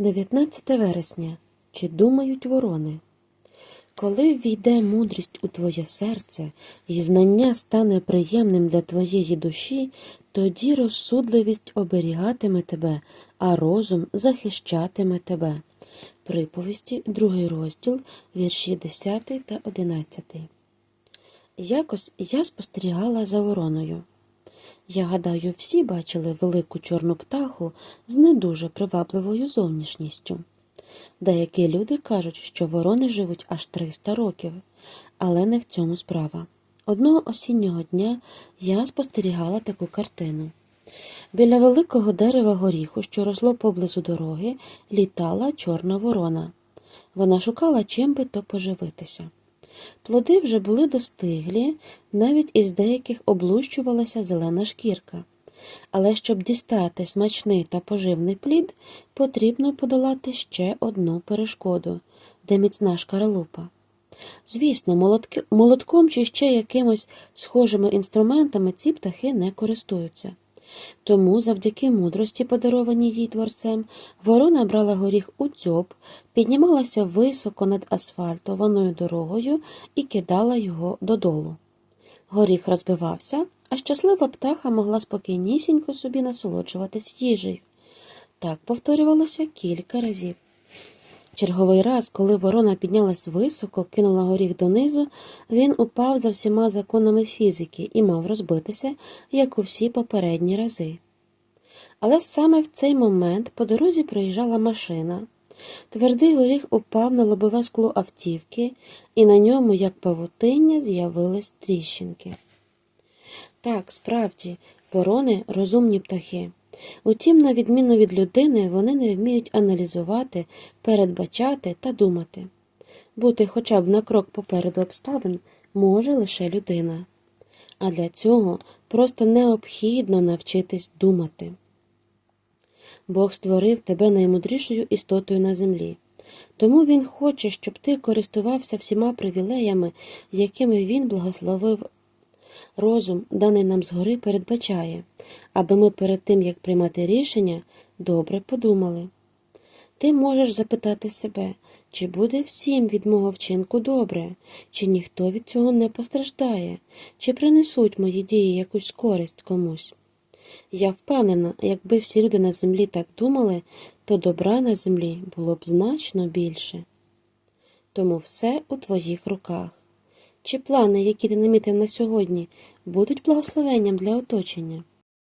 19 вересня. Чи думають ворони? Коли ввійде мудрість у твоє серце, і знання стане приємним для твоєї душі, тоді розсудливість оберігатиме тебе, а розум захищатиме тебе. Приповісті, другий розділ, вірші 10 та 11. Якось я спостерігала за вороною. Я гадаю, всі бачили велику чорну птаху з не дуже привабливою зовнішністю. Деякі люди кажуть, що ворони живуть аж 300 років, але не в цьому справа. Одного осіннього дня я спостерігала таку картину. Біля великого дерева горіху, що росло поблизу дороги, літала чорна ворона. Вона шукала чим би то поживитися. Плоди вже були достиглі, навіть із деяких облущувалася зелена шкірка. Але щоб дістати смачний та поживний плід, потрібно подолати ще одну перешкоду, де міцна шкаралупа. Звісно, молотки, молотком чи ще якимось схожими інструментами ці птахи не користуються. Тому, завдяки мудрості, подарованій їй творцем, ворона брала горіх у дзьоб, піднімалася високо над асфальтованою дорогою і кидала його додолу. Горіх розбивався, а щаслива птаха могла спокійнісінько собі насолоджуватись їжею. Так повторювалося кілька разів. Черговий раз, коли ворона піднялась високо, кинула горіх донизу, він упав за всіма законами фізики і мав розбитися, як у всі попередні рази. Але саме в цей момент по дорозі проїжджала машина. Твердий горіх упав на лобове скло автівки, і на ньому, як павутиння, з'явились тріщинки. Так, справді, ворони розумні птахи. Утім, на відміну від людини, вони не вміють аналізувати, передбачати та думати. Бути хоча б на крок попереду обставин може лише людина. А для цього просто необхідно навчитись думати. Бог створив тебе наймудрішою істотою на землі. Тому Він хоче, щоб ти користувався всіма привілеями, якими Він благословив розум, даний нам згори, передбачає, аби ми перед тим, як приймати рішення, добре подумали. Ти можеш запитати себе, чи буде всім від мого вчинку добре, чи ніхто від цього не постраждає, чи принесуть мої дії якусь користь комусь. Я впевнена, якби всі люди на землі так думали, то добра на землі було б значно більше. Тому все у твоїх руках. Чи плани, які ти намітив на сьогодні, будуть благословенням для оточення?